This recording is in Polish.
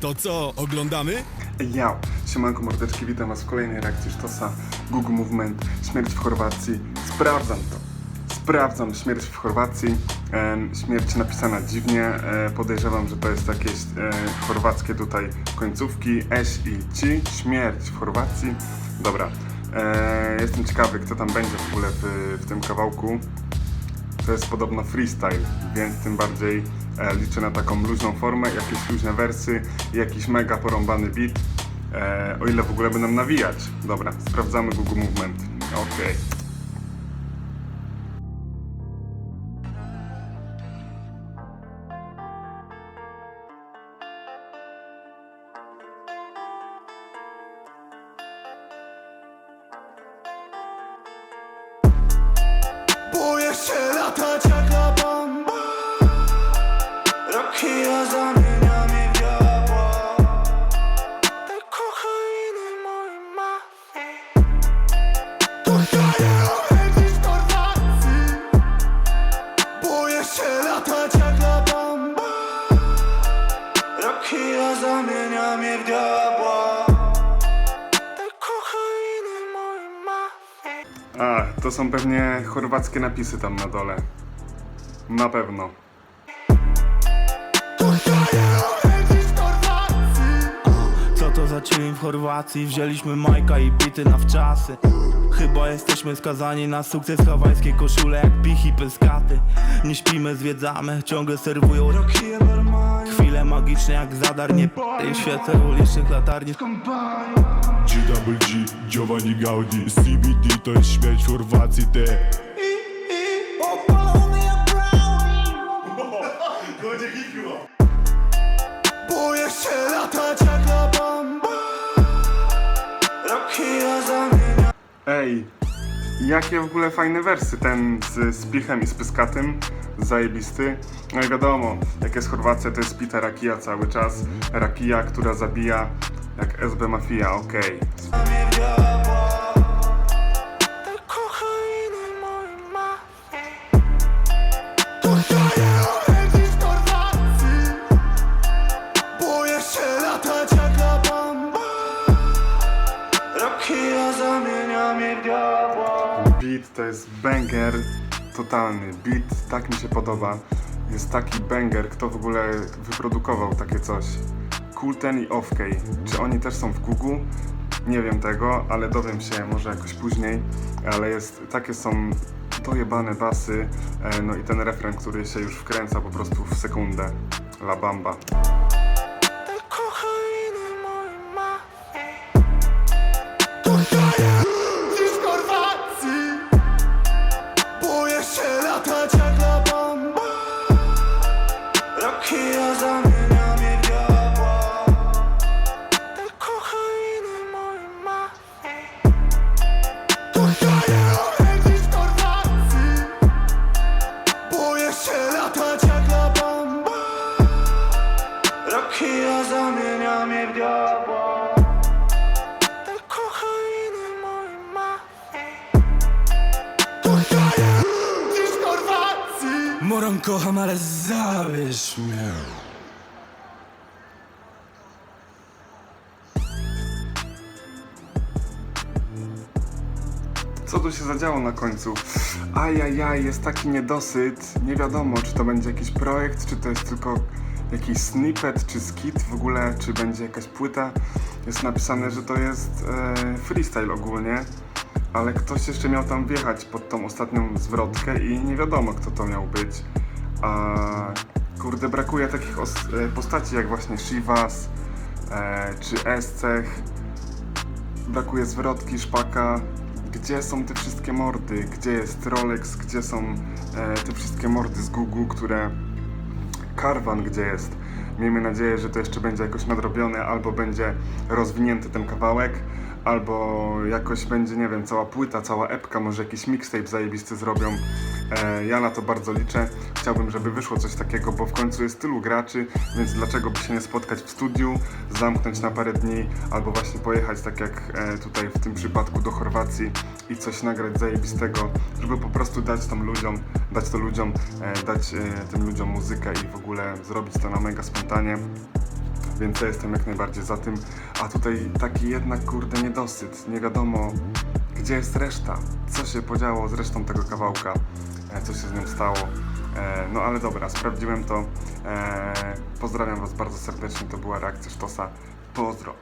To co, oglądamy? Ja, siemanko mordeczki, witam was w kolejnej reakcji Sztosa, Google Movement, śmierć w Chorwacji. Sprawdzam to. Sprawdzam śmierć w Chorwacji. Śmierć napisana dziwnie. E, podejrzewam, że to jest jakieś e, chorwackie tutaj końcówki. Eś i ci. Śmierć w Chorwacji. Dobra. E, jestem ciekawy, kto tam będzie w ogóle w, w tym kawałku. To jest podobno freestyle, więc tym bardziej e, liczę na taką luźną formę, jakieś luźne wersy, jakiś mega porąbany beat. E, o ile w ogóle będą nawijać. Dobra, sprawdzamy Google Movement. Się są pewnie chorwackie napisy tam na dole. Na pewno. Co to za dzień w Chorwacji? Wzięliśmy Majka i bity na wczasy Chyba jesteśmy skazani na sukces hawajskiej koszule jak pichy pyskaty Nie śpimy, zwiedzamy, ciągle serwują Chwile magiczne jak zadar, nie p***ej świece ulicznych latarni. GWG, Giovanni Gaudi CBD to jest śmierć w Chorwacji te Boję się latać jak la bamba Rakija zamienia Ej, jakie w ogóle fajne wersy ten z, z Pichem i z Pyskatym. Zajebisty. No i wiadomo, jak jest Chorwacja, to jest pita rakija cały czas. Rakija, która zabija jak SB Mafia, okej. mnie Beat to jest banger totalny. Beat tak mi się podoba. Jest taki banger, kto w ogóle wyprodukował takie coś. Kulten i Offkey. Czy oni też są w Google? Nie wiem tego, ale dowiem się może jakoś później. Ale jest, takie są dojebane basy. E, no i ten refren, który się już wkręca po prostu w sekundę. La Bamba. Tej się latać jak la bamba Rakija zamienia mnie w diabła. Tej kokainy mojej mafii dziś w Chorwacji Boję się latać jak la bamba Rakija zamienia mnie w diabła Moram kocham, ale zabierz mnie Co tu się zadziało na końcu? Ajajaj, jest taki niedosyt. Nie wiadomo, czy to będzie jakiś projekt, czy to jest tylko jakiś snippet, czy skit w ogóle, czy będzie jakaś płyta. Jest napisane, że to jest e, freestyle ogólnie, ale ktoś jeszcze miał tam wjechać pod tą ostatnią zwrotkę i nie wiadomo, kto to miał być. A kurde, brakuje takich e, postaci jak właśnie Shivas e, czy Escech brakuje zwrotki, szpaka. Gdzie są te wszystkie mordy? Gdzie jest Rolex? Gdzie są e, te wszystkie mordy z Google, które... Karwan gdzie jest? Miejmy nadzieję, że to jeszcze będzie jakoś nadrobione, albo będzie rozwinięty ten kawałek, albo jakoś będzie, nie wiem, cała płyta, cała epka, może jakiś mixtape zajebisty zrobią. E, ja na to bardzo liczę. Chciałbym, żeby wyszło coś takiego, bo w końcu jest tylu graczy, więc dlaczego by się nie spotkać w studiu, zamknąć na parę dni, albo właśnie pojechać, tak jak e, tutaj w tym przypadku do Chorwacji i coś nagrać zajebistego, żeby po prostu dać tam ludziom, dać to ludziom, e, dać tym ludziom muzykę i w ogóle zrobić to na mega spontanie. więc ja jestem jak najbardziej za tym. A tutaj taki jednak kurde niedosyt, nie wiadomo gdzie jest reszta, co się podziało z resztą tego kawałka, co się z nim stało. E, no ale dobra, sprawdziłem to. E, pozdrawiam Was bardzo serdecznie, to była reakcja Sztosa. Pozdro.